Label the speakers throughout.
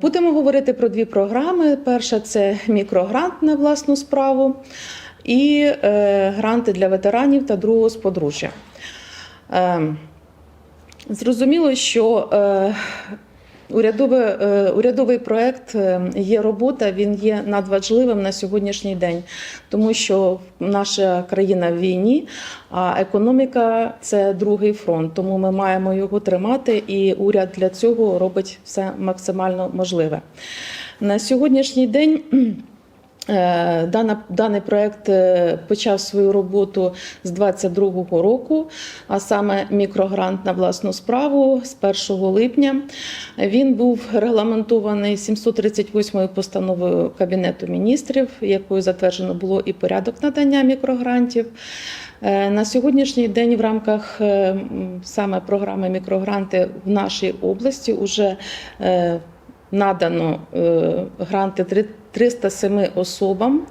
Speaker 1: Будемо говорити про дві програми. Перша це мікрогрант на власну справу і е, гранти для ветеранів та другого з подружжя. Е, зрозуміло, що урядове, е, урядовий проект е, є робота, він є надважливим на сьогоднішній день, тому що наша країна в війні, а економіка це другий фронт. Тому ми маємо його тримати, і уряд для цього робить все максимально можливе. На сьогоднішній день. Е, Дана, даний проект е, почав свою роботу з 22-го року, а саме мікрогрант на власну справу з 1 липня. Він був регламентований 738 ю постановою Кабінету міністрів, якою затверджено було і порядок надання мікрогрантів. Е, На сьогоднішній день в рамках саме програми мікрогранти в нашій області вже надано гранти три- 307 особам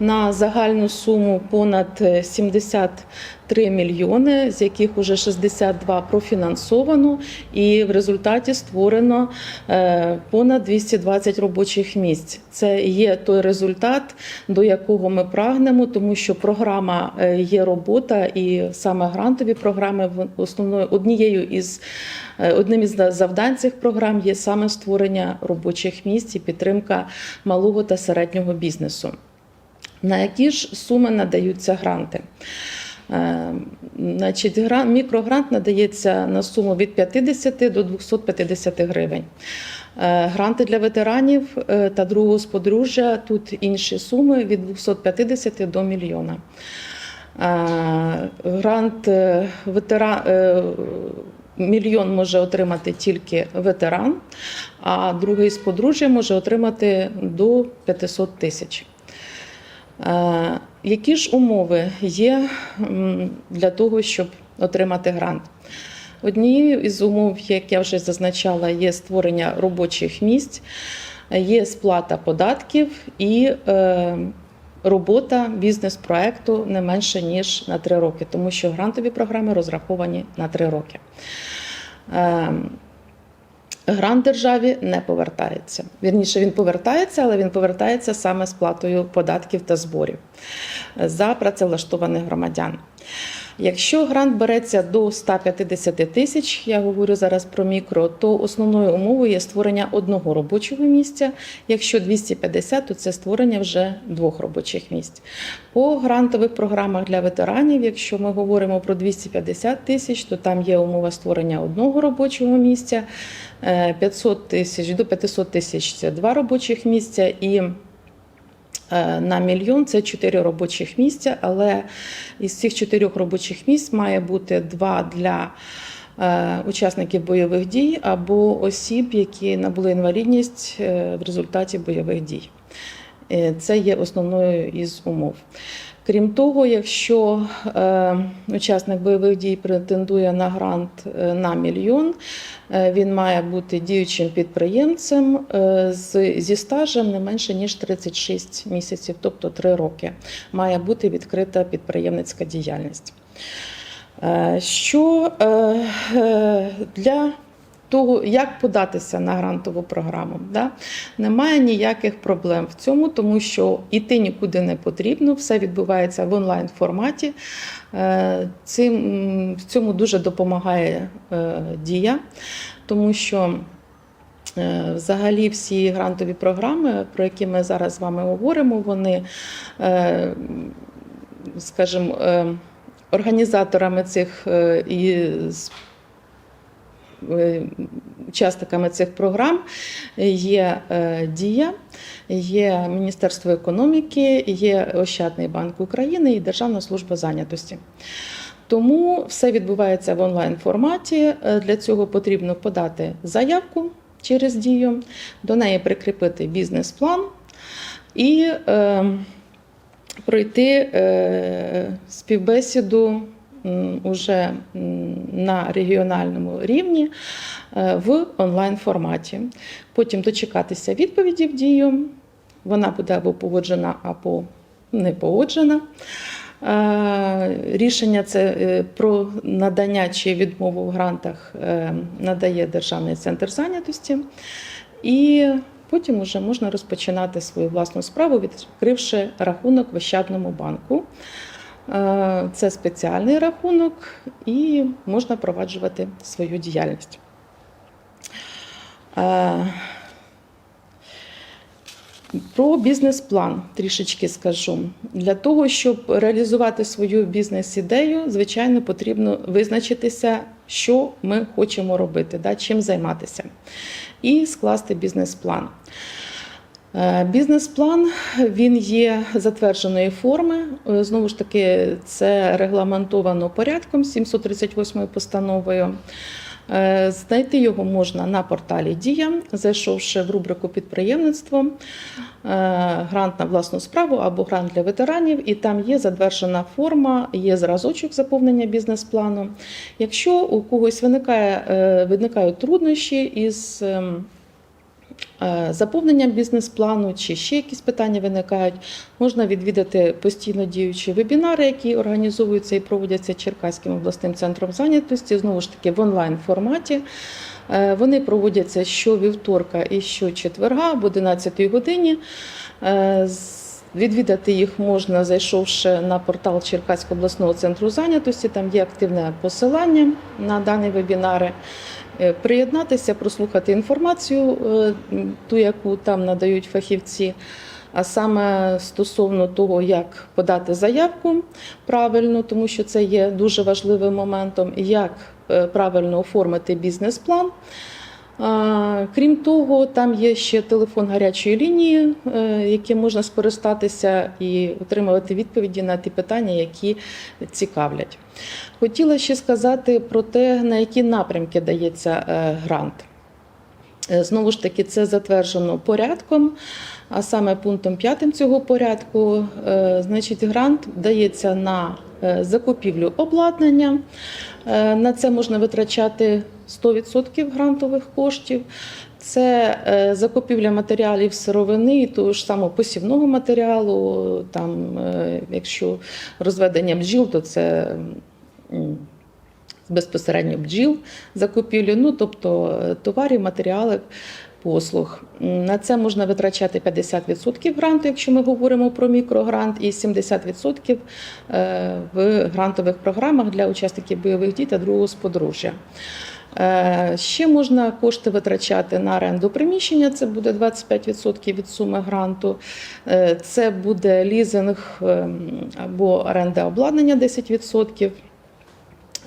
Speaker 1: на загальну суму понад е, 73 мільйони, з яких уже 62 профінансовано, і в результаті створено е, понад 220 робочих місць. Це є той результат, до якого ми прагнемо, тому що програма е, є робота, і саме грантові програми основною однією із Е, Одним із завдань цих програм є саме створення робочих місць і підтримка малого та середнього бізнесу. На які ж суми надаються гранти? Е, Значить, гра- мікрогрант надається на суму від 50 до 250 гривень. Е, Гранти для ветеранів е, та другого з тут інші суми від 250 до мільйона. Грант ветера... е, мільйон може отримати тільки ветеран, а другий з подружжя може отримати до 500 тисяч. Е, Які ж умови є для того, щоб отримати грант? Однією із умов, як я вже зазначала, є створення робочих місць, є сплата податків і е, робота бізнес-проекту не менше ніж на 3 роки, тому що грантові програми розраховані на 3 роки. Е, Грант державі не повертається. Вірніше, він повертається, але він повертається саме з платою податків та зборів за працевлаштованих громадян. Якщо грант береться до 150 тисяч, я говорю зараз про мікро, то основною умовою є створення одного робочого місця. Якщо 250, то це створення вже двох робочих місць. По грантових програмах для ветеранів, якщо ми говоримо про 250 тисяч, то там є умова створення одного робочого місця. Е, 500 тисяч до 500 тисяч це два робочих місця і е, на мільйон це 4 робочих місця, але із цих 4 робочих місць має бути два для е, учасників бойових дій або осіб, які набули інвалідність е, в результаті бойових дій. Е, Це є основною із умов. Крім того, якщо е, учасник бойових дій претендує на грант е, на мільйон, е, він має бути діючим підприємцем зі стажем не менше ніж 36 місяців, тобто 3 роки. Має бути відкрита підприємницька діяльність. Що для того, як податися на грантову програму, да? немає ніяких проблем в цьому, тому що іти нікуди не потрібно, все відбувається в онлайн форматі. Е, Цим в цьому дуже допомагає е, дія, тому що. Е, Взагалі, всі грантові програми, про які ми зараз з вами говоримо, вони, скажімо, організаторами цих і учасниками цих програм є е, Дія, є Міністерство економіки, є Ощадний банк України і Державна служба зайнятості. Тому все відбувається в онлайн форматі. Е, Для цього потрібно подати заявку через дію, до неї прикріпити бізнес-план і е, пройти е, співбесіду уже на регіональному рівні е, в онлайн форматі. Потім дочекатися відповіді в дію. Вона буде або погоджена, або не погоджена. Е, Рішення це е, про надання чи відмову в грантах надає Державний центр зайнятості. І потім вже можна розпочинати свою власну справу, відкривши рахунок в Ощадному банку. Е, Це спеціальний рахунок, і можна проваджувати свою діяльність. Е, Про бізнес-план трішечки скажу. Для того, щоб реалізувати свою бізнес-ідею, звичайно, потрібно визначитися, що ми хочемо робити, да, чим займатися, і скласти бізнес-план. Е, Бізнес-план він є затвердженої форми. Е, Знову ж таки, це регламентовано порядком 738 постановою. Е, Знайти його можна на порталі Дія, зайшовши в рубрику підприємництво, грант на власну справу або грант для ветеранів, і там є затверджена форма, є зразочок заповнення бізнес-плану. Якщо у когось виникає, виникають труднощі із ем, заповненням бізнес-плану чи ще якісь питання виникають, можна відвідати постійно діючі вебінари, які організовуються і проводяться Черкаським обласним центром зайнятості, знову ж таки в онлайн форматі. Е, Вони проводяться щовівторка і щочетверга об 11 годині. Е, Відвідати їх можна, зайшовши на портал Черкаського обласного центру зайнятості. Там є активне посилання на дані вебінари. Е, Приєднатися, прослухати інформацію, е, ту, яку там надають фахівці. А саме стосовно того, як подати заявку правильно, тому що це є дуже важливим моментом, як е, правильно оформити бізнес-план. Крім того, там є ще телефон гарячої лінії, е, яким можна скористатися і отримувати відповіді на ті питання, які цікавлять. Хотіла ще сказати про те, на які напрямки дається е, грант. Е, Знову ж таки, це затверджено порядком, а саме пунктом 5 цього порядку, значить, грант дається на закупівлю обладнання. Е, На це можна витрачати 100% грантових коштів. Це е, закупівля матеріалів сировини, того ж самого посівного матеріалу. Там, е, якщо розведення бджіл, то це безпосередньо бджіл закупівлю, ну тобто е, товарів, матеріалів, послуг. На це можна витрачати 50% гранту, якщо ми говоримо про мікрогрант, і 70% е, в грантових програмах для учасників бойових дій та другого сподружжя. Е, Ще можна кошти витрачати на оренду приміщення, це буде 25% від суми гранту. Е, Це буде лізинг ем, або оренда обладнання 10%.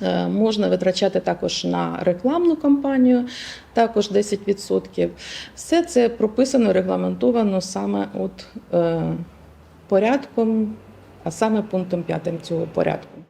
Speaker 1: Е, Можна витрачати також на рекламну кампанію, також 10%. Все це прописано, регламентовано саме от, е, порядком, а саме пунктом 5 цього порядку.